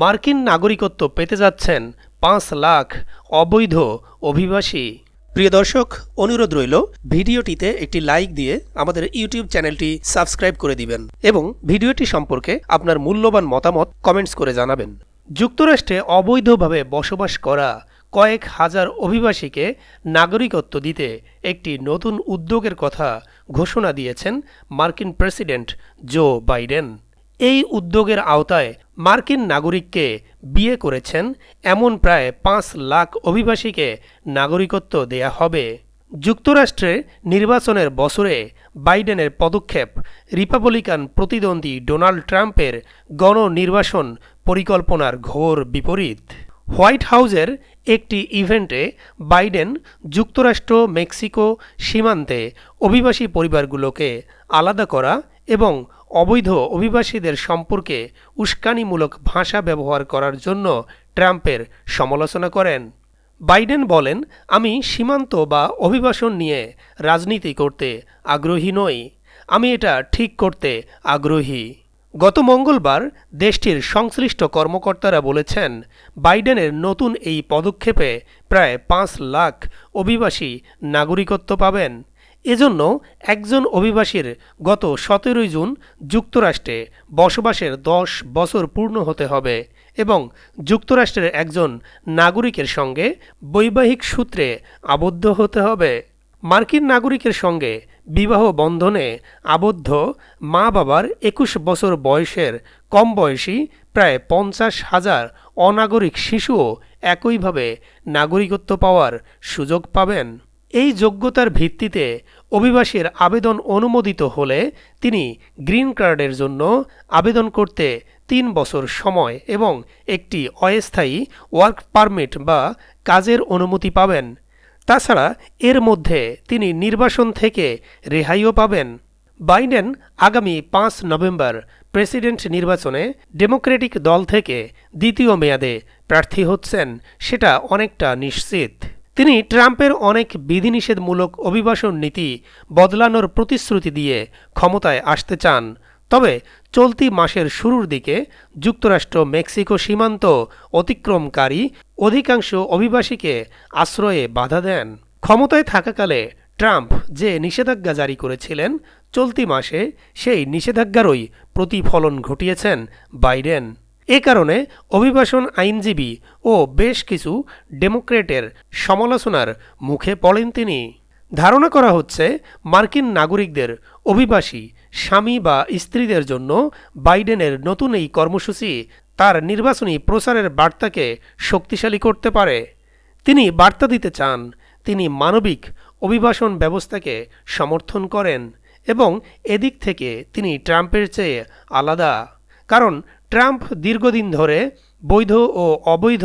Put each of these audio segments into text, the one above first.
মার্কিন নাগরিকত্ব পেতে যাচ্ছেন পাঁচ লাখ অবৈধ অভিবাসী। প্রিয় দর্শক অনুরোধ রইল ভিডিওটিতে একটি লাইক দিয়ে আমাদের ইউটিউব চ্যানেলটি সাবস্ক্রাইব করে দিবেন এবং ভিডিওটি সম্পর্কে আপনার মূল্যবান মতামত কমেন্টস করে জানাবেন। যুক্তরাষ্ট্রে অবৈধভাবে বসবাস করা কয়েক হাজার অভিবাসীকে নাগরিকত্ব দিতে একটি নতুন উদ্যোগের কথা ঘোষণা দিয়েছেন মার্কিন প্রেসিডেন্ট জো বাইডেন। এই উদ্যোগের আওতায় মার্কিন নাগরিককে বিয়ে করেছেন এমন প্রায় পাঁচ লাখ অভিবাসীকে নাগরিকত্ব দেয়া হবে। যুক্তরাষ্ট্রে নির্বাচনের বছরে বাইডেনের পদক্ষেপ, রিপাবলিকান প্রতিদ্বন্দ্বী ডোনাল্ড ট্রাম্পের গণনির্বাসন পরিকল্পনার ঘোর বিপরীত। হোয়াইট হাউজের একটি ইভেন্টে বাইডেন যুক্তরাষ্ট্র, মেক্সিকো সীমান্তে অভিবাসী পরিবারগুলোকে আলাদা করা এবং অবৈধ অভিবাসীদের সম্পর্কে উস্কানিমূলক ভাষা ব্যবহার করার জন্য ট্রাম্পের সমালোচনা করেন। বাইডেন বলেন, আমি সীমান্ত বা অভিবাসন নিয়ে রাজনীতি করতে আগ্রহী নই। আমি এটা ঠিক করতে আগ্রহী। গত মঙ্গলবার দেশটির সংশ্লিষ্ট কর্মকর্তারা বলেছেন, বাইডেনের নতুন এই পদক্ষেপে প্রায় পাঁচ লাখ অভিবাসী নাগরিকত্ব পাবেন। এজন্য একজন অভিবাসীর গত সতেরোই জুন যুক্তরাষ্ট্রে বসবাসের দশ বছর পূর্ণ হতে হবে এবং যুক্তরাষ্ট্রের একজন নাগরিকের সঙ্গে বৈবাহিক সূত্রে আবদ্ধ হতে হবে। মার্কিন নাগরিকের সঙ্গে বিবাহ বন্ধনে আবদ্ধ মা বাবার একুশ বছর বয়সের কম বয়সী প্রায় পঞ্চাশ হাজার অনাগরিক শিশুও একইভাবে নাগরিকত্ব পাওয়ার সুযোগ পাবেন। এই যোগ্যতার ভিত্তিতে অভিবাসীর আবেদন অনুমোদিত হলে তিনি গ্রিন কার্ডের জন্য আবেদন করতে তিন বছর সময় এবং একটি অস্থায়ী ওয়ার্ক পারমিট বা কাজের অনুমতি পাবেন। তাছাড়া এর মধ্যে তিনি নির্বাসন থেকে রেহাইও পাবেন। বাইডেন আগামী পাঁচ নভেম্বর প্রেসিডেন্ট নির্বাচনে ডেমোক্রেটিক দল থেকে দ্বিতীয় মেয়াদে প্রার্থী হচ্ছেন, সেটা অনেকটা নিশ্চিত। তিনি ট্রাম্পের অনেক বিধিনিষেধমূলক অভিবাসন নীতি বদলানোর প্রতিশ্রুতি দিয়ে ক্ষমতায় আসতে চান। তবে চলতি মাসের শুরুর দিকে যুক্তরাষ্ট্র মেক্সিকো সীমান্ত অতিক্রমকারী অধিকাংশ অভিবাসীকে আশ্রয়ে বাধা দেন। ক্ষমতায় থাকাকালে ট্রাম্প যে নিষেধাজ্ঞা জারি করেছিলেন, চলতি মাসে সেই নিষেধাজ্ঞারই প্রতিফলন ঘটিয়েছেন বাইডেন। এ কারণে অভিবাসন আইনজীবী ও বেশ কিছু ডেমোক্রেটের সমালোচনার মুখে পড়েন তিনি। ধারণা করা হচ্ছে মার্কিন নাগরিকদের অভিবাসী স্বামী বা স্ত্রীদের জন্য বাইডেনের নতুন এই কর্মসূচি তার নির্বাচনী প্রচারের বার্তাকে শক্তিশালী করতে পারে। তিনি বার্তা দিতে চান, তিনি মানবিক অভিবাসন ব্যবস্থাকে সমর্থন করেন এবং এদিক থেকে তিনি ট্রাম্পের চেয়ে আলাদা। কারণ ট্রাম্প দীর্ঘদিন ধরে বৈধ ও অবৈধ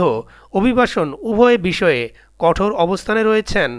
অভিবাসন উভয় বিষয়ে কঠোর অবস্থানে রয়েছেন।